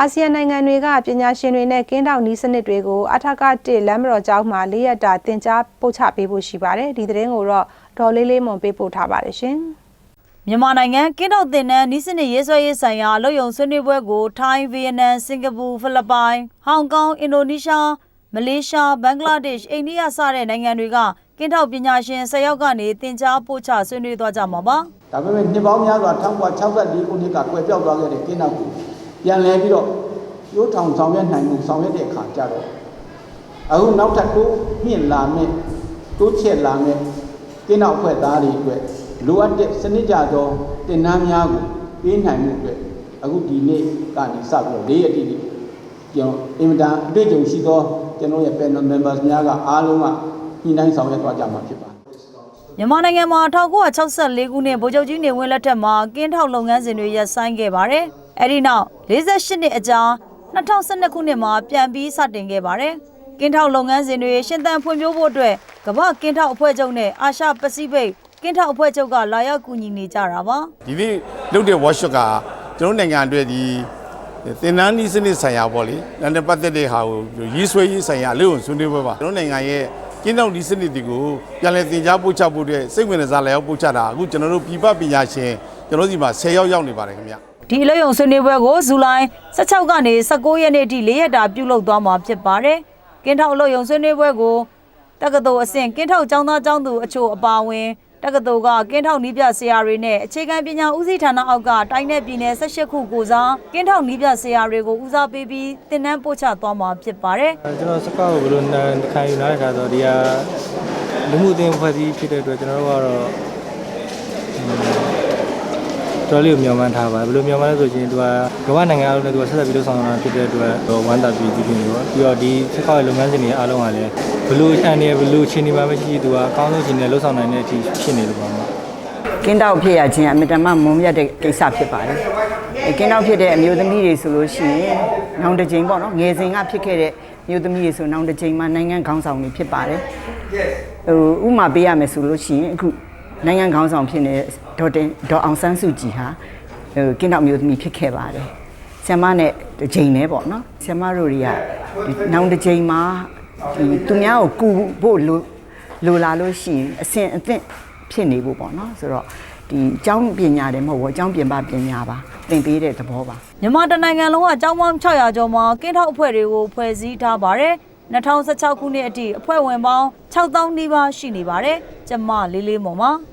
အာဆီယံနိုင်ငံတွေကပညာရှင်တွေနဲ့ကင်းတောက်နီးစနစ်တွေကိုအထက်က1လမ်းမတော်ကျောင်းမှာ၄ရက်တာတင် जा ပို့ချပေးဖို့ရှိပါတယ်ဒီသတင်းကိုတော့ဒေါ်လေးလေးမွန်ပေးပို့ထားပါတယ်ရှင်မြန်မာနိုင်ငံကင်းတော့တင်နန်းနီးစနစ်ရေးဆွဲရေးဆိုင်ရာအလုပ်ရုံဆွေးနွေးပွဲကိုထိုင်းဗီယက်နမ်စင်ကာပူဖိလစ်ပိုင်ဟောင်ကောင်အင်ဒိုနီးရှားမလေးရှားဘင်္ဂလားဒေ့ရှ်အိန္ဒိယစတဲ့နိုင်ငံတွေကကင်းထောက်ပညာရှင်၁၀ယောက်ကနေတင် जा ပို့ချဆွေးနွေးသွားကြမှာပါဒါပေမဲ့နှစ်ပေါင်းများစွာ1964ခုနှစ်ကကွယ်ပြောက်သွားခဲ့တဲ့ကင်းနောက်ကို ပြန်လဲပြီးတော့ရိုးထောင်ဆောင်ရွက်နိုင်မှုဆောင်ရွက်တဲ့အခါကျတော့အခုနောက်ထပ်တိုးမြင့်လာမယ့်တိုးချက်လာမယ့်ကင်းနောက်ဖွဲ့သားတွေအတွက်လိုအပ်တဲ့စနစ်ကြသောတင်နန်းများကိုပေးနိုင်မှုအတွက်အခုဒီနေ့ကနေစပြီးတော့၄ရက်တိတိကျွန်တော်အင်မတန်အတွေ့အကြုံရှိသောကျွန်တော်ရဲ့ panel members များကအားလုံးကညှိနှိုင်းဆောင်ရွက်သွားကြမှာဖြစ်ပါတယ် မြန်မာနိုင်ငံမှာ1964ခုနှစ်ဗိုလ်ချုပ်ကြီးနေဝင်းလက်ထက်မှာကင်းထောက်လုပ်ငန်းစဉ်တွေရပ်ဆိုင်းခဲ့ပါတယ်။အဲဒီနောက်48နှစ်အကြာ2012ခုနှစ်မှာပြန်ပြီးစတင်ခဲ့ပါတယ်။ကင်းထောက်လုပ်ငန်းစဉ်တွေရှင်သန်ဖွံ့ဖြိုးဖို့အတွက်ကမ္ဘာကင်းထောက်အဖွဲ့ချုပ်နဲ့အာရှပစိဖိတ်ကင်းထောက်အဖွဲ့ချုပ်ကလာရောက်ကူညီနေကြတာပါဒီနေ့လုပ်တဲ့ workshop ကကျွန်တော်နိုင်ငံအတွက်ဒီသင်တန်းနည်းစနစ်ဆိုင်ရာပေါ့လေ။ဒါနဲ့ပတ်သက်တဲ့ဟာကိုရေးဆွဲရေးဆိုင်ရာအလို့ဆွေးနွေးပွဲပါ။ကျွန်တော်နိုင်ငံရဲ့ ကျင်းတော့နည်းစနစ်တွေကိုပြန်လည်သင်ကြားပို့ချဖို့အတွက်စိတ်ဝင်စားလျောက်ပို့ချတာအခုကျွန်တော်တို့ပြည်ပပညာရှင်ကျွန်တော်တို့ဒီမှာ10ယောက်ရောက်နေပါတယ်ခင်ဗျ။။ဒီအလို့ယုံဆွေးနွေးပွဲကိုဇူလိုင်16ကနေ19ရက်နေ့အထိ၄ရက်တာပြုလုပ်သွားမှာဖြစ်ပါတယ်။ကင်းထောက်အလို့ယုံဆွေးနွေးပွဲကိုတက္ကသိုလ်အဆင့်ကင်းထောက်ကျောင်းသားကျောင်းသူအချို့အပါအဝင် တက္ကသိုလ်ကကင်းထောက်နီးပြဆရာတွေနဲ့အခြေခံပညာဦးစီးဌာနအောက်ကတိုင်းနယ်ပြည်နယ်18ခုကိုစားကင်းထောက်နီးပြဆရာတွေကိုဦးစားပေးပြီးသင်တန်းပို့ချသွားမှာဖြစ်ပါတယ်။ကျွန်တော်စကောက်ကိုဘယ်လိုနာခံယူလာတဲ့ခါဆိုတော့ဒီဟာလူမှုအသင်းဖွဲ့စည်းဖြစ်တဲ့အတွက်ကျွန်တော်တို့ကတော့ တော်လေးကိုမျှော်မှန်းထားပါတယ်ဘယ်လိုမျှော်မှန်းလဲဆိုရင်သူကကမ္ဘာနိုင်ငံအားလုံးနဲ့သူကဆက်ဆက်ပြီးလှုပ်ဆောင်တာဖြစ်တဲ့အတွက်ဝမ်းသာပြီးဒီပြင်ပြီးတော့ပြီးတော့ဒီစကောက်ရဲ့လုပ်ငန်းစဉ်တွေအားလုံးကလည်းဘယ်လိုအန်ရယ်ဘယ်လိုအခြေအနေမှာမရှိသူကအကောင်းဆုံးအခြေအနေလှုပ်ဆောင်နိုင်တဲ့အထိဖြစ်နေလို့ပါမှာကင်းတောက်ဖြစ်ရခြင်းအမြဲတမ်းမုံမြတ်တဲ့ကိစ္စဖြစ်ပါတယ်။အဲကင်းတောက်ဖြစ်တဲ့အမျိုးသမီးတွေဆိုလို့ရှိရင်နောင်တစ်ချိန်ပေါ့နော်ငယ်စဉ်ကဖြစ်ခဲ့တဲ့အမျိုးသမီးတွေဆိုနောင်တစ်ချိန်မှာနိုင်ငံခေါင်းဆောင်တွေဖြစ်ပါတယ်။ဟိုဥမာပေးရမယ်ဆိုလို့ရှိရင်အခုနိုင်ငံခေါင်းဆောင်ဖြစ်နေတဲ့ဒေါ်တင်ဒေါ်အောင်ဆန်းစုကြည်ဟာဟိုကင်းတောက်မျိုးသမီးဖြစ်ခဲ့ပါတယ်။ဆ iam မနဲ့တစ်ချိန်နဲ့ပေါ့နော်ဆ iam မတို့တွေကဒီနောင်တစ်ချိန်မှာဒီသူများကိုကူဖို့လိုလိုလာလို့ရှိရင်အစဉ်အသင့်ဖြစ်နေဖို့ပေါ့နော်ဆိုတော့ဒီအကြောင်းပညာတယ်မဟုတ်ဘူးအကြောင်းပြင်ပပညာပါသင်ပေးတဲ့သဘောပါမြန်မာတနိုင်ငံလုံးကကျောင်းပေါင်း600ကျော်မှာကင်းထောက်အဖွဲ့တွေကိုဖွဲ့စည်းထားပါတယ်။2016ခုနှစ်အထိအဖွဲ့ဝင်ပေါင်း6000နီးပါးရှိနေပါတယ်။ကျမလေးလေးမော်ပါ။